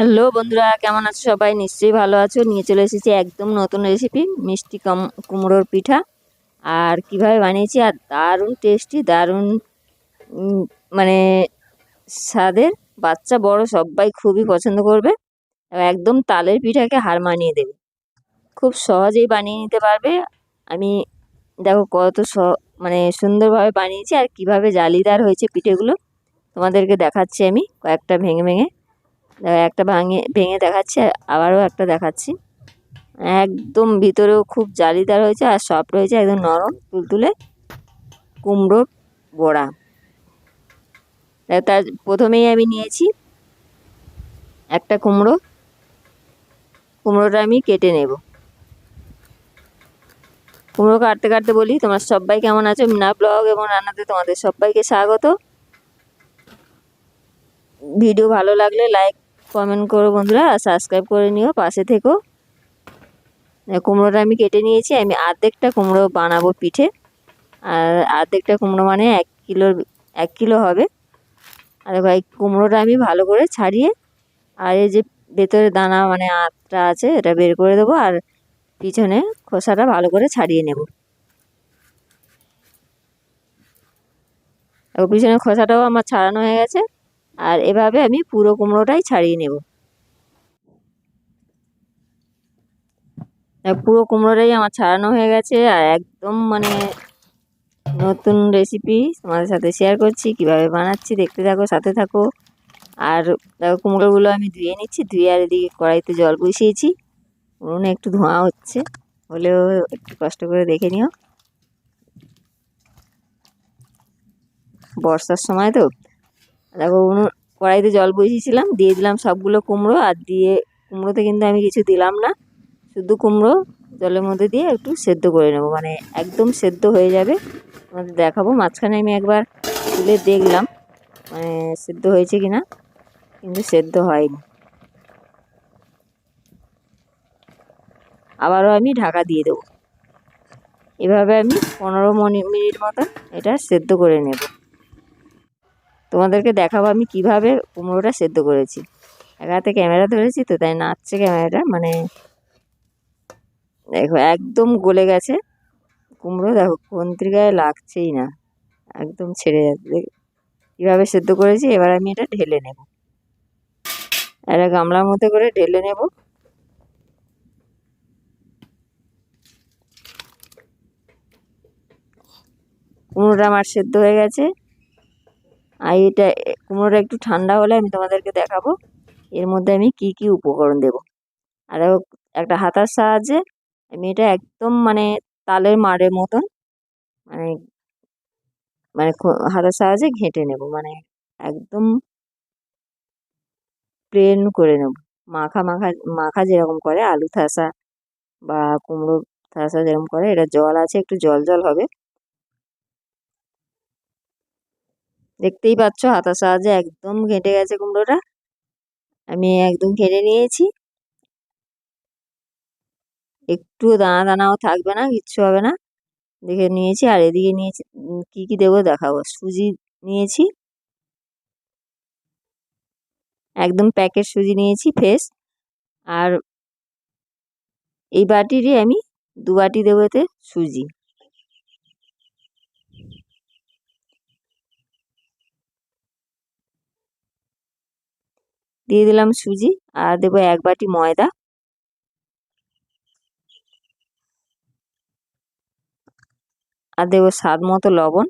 Hello বন্ধুরা, কেমন আছো সবাই? নিশ্চয়ই ভালো আছো। নিয়ে চলে এসেছি একদম নতুন রেসিপি মিষ্টি কম, কুমড়োর পিঠা। আর কীভাবে বানিয়েছি? আর দারুণ টেস্টি দারুণ মানে স্বাদের। বাচ্চা, বড়, সবাই খুবই পছন্দ করবে। একদম তালের পিঠাকে হার মানিয়ে দেবে। খুব সহজেই বানিয়ে নিতে পারবে। আমি দেখো কত স মানে সুন্দরভাবে বানিয়েছি। আর কীভাবে জালিদার হয়েছে পিঠেগুলো তোমাদেরকে দেখাচ্ছি আমি কয়েকটা ভেঙে ভেঙে। একটা ভাঙে, ভেঙে দেখাচ্ছি, আবারও একটা দেখাচ্ছি। একদম ভিতরেও খুব জালিদার হয়েছে আর সফট রয়েছে একদম নরম তুলতুলে কুমড়োর বড়া। তার প্রথমেই আমি নিয়েছি একটা কুমড়ো। কুমড়োটা আমি কেটে নেব। কুমড়ো কাটতে কাটতে বলি, তোমার সবাই কেমন আছো? মিনা ব্লগ এবং রান্নাতে তোমাদের সবাইকে স্বাগত। ভিডিও ভালো লাগলে লাইক কমেন্ট করো বন্ধুরা আর সাবস্ক্রাইব করে নিও, পাশে থেকো। কুমড়োটা আমি কেটে নিয়েছি, আমি আর্ধেকটা কুমড়ো বানাবো পিঠে। আর আর্ধেকটা কুমড়ো মানে এক কিলোর, এক কিলো হবে। আর ভাই, কুমড়োটা আমি ভালো করে ছাড়িয়ে, আর এই যে ভেতরে দানা মানে আঁতটা আছে, এটা বের করে দেবো, আর পিছনে খোসাটা ভালো করে ছাড়িয়ে নেব। পিছনে খোসাটাও আমার ছাড়ানো হয়ে গেছে। আর এভাবে আমি পুরো কুমড়োটাই ছাড়িয়ে নেব। পুরো কুমড়োটাই আমার ছাড়ানো হয়ে গেছে আর একদম মানে নতুন রেসিপি তোমাদের সাথে শেয়ার করছি, কীভাবে বানাচ্ছি দেখতে থাকো, সাথে থাকো। আর দেখো কুমড়োগুলো আমি ধুয়ে নিচ্ছি, ধুয়ে আর এদিকে কড়াইতে জল বসিয়েছি। উনুনে একটু ধোঁয়া হচ্ছে, হলেও একটু কষ্ট করে দেখে নিও। বর্ষার সময় তো দেখো, উনুন, কড়াইতে জল বসিয়েছিলাম, দিয়ে দিলাম সবগুলো কুমড়ো, আর দিয়ে কুমড়োতে কিন্তু আমি কিছু দিলাম না। শুধু কুমড়ো, জলের মধ্যে দিয়ে একটু সেদ্ধ করে নেব মানে একদম সেদ্ধ হয়ে যাবে। তোমাদের দেখাবো, মাঝখানে আমি একবার তুলে দেখলাম মানে সেদ্ধ হয়েছে কি না কিন্তু সেদ্ধ হয়নি। আবারও আমি ঢাকা দিয়ে দেবো। এভাবে আমি পনেরো মিনিট মতন এটা সেদ্ধ করে নেব। তোমাদেরকে দেখাবো আমি কীভাবে কুমড়োটা সেদ্ধ করেছি। এক হাতে ক্যামেরা ধরেছি তো, তাই নাচছে ক্যামেরাটা মানে দেখো, একদম গলে গেছে কুমড়ো। দেখো কন্ত্রী গায়ে লাগছেই না, একদম ছেড়ে যাচ্ছে। কীভাবে সেদ্ধ করেছি, এবার আমি এটা ঢেলে নেব। একটা গামলার মধ্যে করে ঢেলে নেব। কুমড়োটা আমার সেদ্ধ হয়ে গেছে। আর এটা কুমড়োটা একটু ঠান্ডা হলে আমি তোমাদেরকে দেখাবো। এর মধ্যে আমি কি কি উপকরণ দেব। আর একটা হাতার সাহায্যে আমি এটা একদম মানে তালের মারের মতন মানে মানে হাতের সাহায্যে ঘেঁটে নেব। মানে একদম প্লেন করে নেব। মাখা মাখা মাখা যেরকম করে, আলু থাসা বা কুমড়ো থাসা যেরকম করে, এটা জল আছে, একটু জল জল হবে। দেখতেই পাচ্ছ হাতার সাহায্যে একদম ঘেঁটে গেছে কুমড়োটা। আমি একদম ঘেঁটে নিয়েছি। একটু দানা দানাও থাকবে না, কিচ্ছু হবে না। দেখে নিয়েছি আর এদিকে নিয়েছি কি কি দেবো দেখাবো। সুজি নিয়েছি। একদম প্যাকেট সুজি নিয়েছি ফ্রেশ। আর এই বাটিরই আমি দু বাটি দেবো এতে সুজি। দিয়ে দিলাম সুজি, আর দেবো এক বাটি ময়দা। আর দেবো স্বাদ মতো লবণ।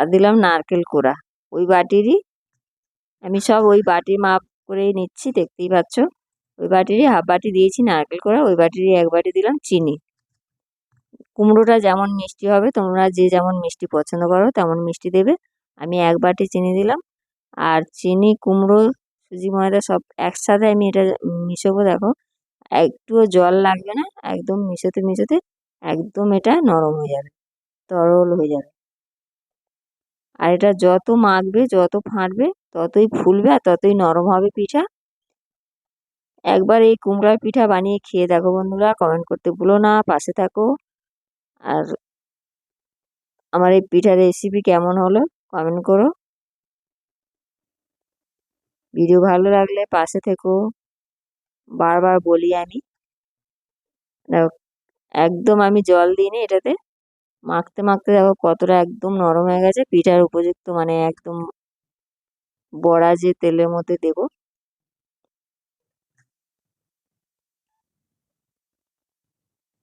আর দিলাম নারকেল কোড়া। ওই বাটিরই, আমি সব ওই বাটির মাপ করেই নিচ্ছি, দেখতেই পাচ্ছ। ওই বাটিরই হাফ বাটি দিয়েছি নারকেল কোড়া, ওই বাটিরই এক বাটি দিলাম চিনি। কুমড়োটা যেমন মিষ্টি হবে, তোমরা যে যেমন মিষ্টি পছন্দ করো তেমন মিষ্টি দেবে। আমি এক বাটি চিনি দিলাম। আর চিনি, কুমড়ো, সুজি, ময়দা সব একসাথে আমি এটা মিশোবো, দেখো। একটুও জল লাগবে না, একদম মিশোতে মিশোতে একদম এটা নরম হয়ে যাবে, তরল হয়ে যাবে। আর এটা যত মাখবে, যত ফাটবে, ততই ফুলবে আর ততই নরম হবে পিঠা। একবার এই কুমড়ার পিঠা বানিয়ে খেয়ে দেখো বন্ধুরা কমেন্ট করতে ভুলো না, পাশে থাকো। আর আমার এই পিঠার রেসিপি কেমন হলো কমেন্ট করো। ভিডিও ভালো লাগলে পাশে থেকো। বারবার বলি আমি। একদম আমি জল দিইনি এটাতে। মাখতে মাখতে দেখো কতটা একদম নরম হয়ে গেছে। পিঠার উপযুক্ত মানে একদম বড়া যে তেলের মধ্যে দেব।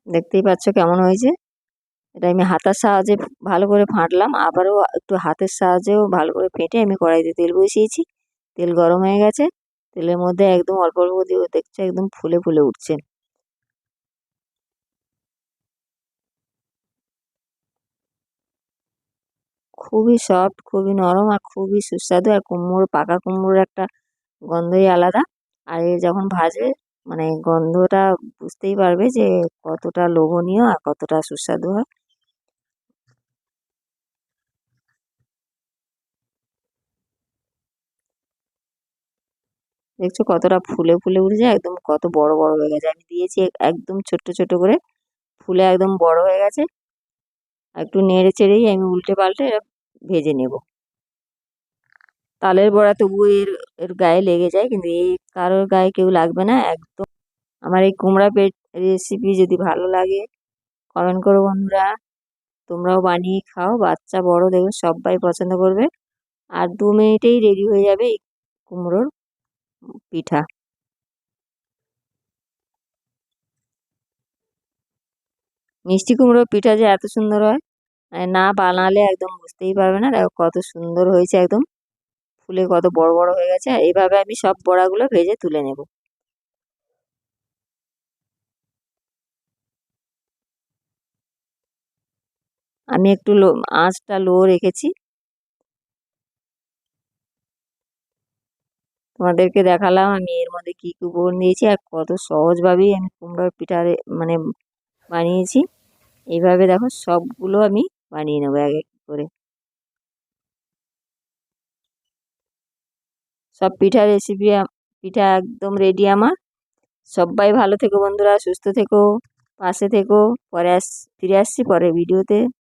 দেখতেই পাচ্ছ কেমন হয়েছে? এটা আমি হাতার সাহায্যে ভালো করে ফাটলাম, আবারও একটু হাতের সাহায্যেও ভালো করে ফেটে আমি কড়াইতে তেল বসিয়েছি। তেল গরম হয়ে গেছে, তেলের মধ্যে একদম অল্প অল্প দিয়ে দেখছ একদম ফুলে ফুলে উঠছে। খুবই সফট, খুবই নরম আর খুবই সুস্বাদু আর কুমড়ো পাকা কুমড়োর একটা গন্ধই আলাদা। আর এ যখন ভাজবে মানে গন্ধটা বুঝতেই পারবে যে কতটা লোভনীয় আর কতটা সুস্বাদু হয়। দেখছ কতটা ফুলে ফুলে উঠেছে, একদম কত বড় বড় হয়ে গেছে। আমি দিয়েছি একদম ছোট্ট ছোট করে, ফুলে একদম বড় হয়ে গেছে। একটু নেড়ে চেড়েই আমি উল্টে পাল্টে ভেজে নেব। তালের বড়া তবু এর এর গায়ে লেগে যায়, কিন্তু এই কারোর গায়ে কেউ লাগবে না, একদম। আমার এই কুমড়া পেট রেসিপি যদি ভালো লাগে, কমেন্ট করো বন্ধুরা। তোমরাও বানিয়ে খাও, বাচ্চা বড় দেখো সবাই পছন্দ করবে। আর দু মিনিটেই রেডি হয়ে যাবে এই কুমড়োর পিঠা। মিষ্টি কুমড়োর পিঠা যে এত সুন্দর হয় মানে না বানালে একদম বুঝতেই পারবে না। দেখো কত সুন্দর হয়েছে একদম। ফুলে কত বড় বড় হয়ে গেছে। এইভাবে আমি সব বড়াগুলো ভেজে তুলে নেব। আমি একটু লো, আঁচটা লো রেখেছি। তোমাদেরকে দেখালাম আমি এর মধ্যে কী কী উপকরণ দিয়েছি আর কত সহজভাবেই আমি কুমড়োর পিঠা মানে বানিয়েছি। এইভাবে দেখো সবগুলো আমি বানিয়ে নেব এক এক করে। সব পিঠা রেসিপি পিঠা একদম রেডি আমার। সবাই ভালো থেকো বন্ধুরা, সুস্থ থেকো, পাশে থেকো, পরে আস, ফিরে আসছি পরে ভিডিওতে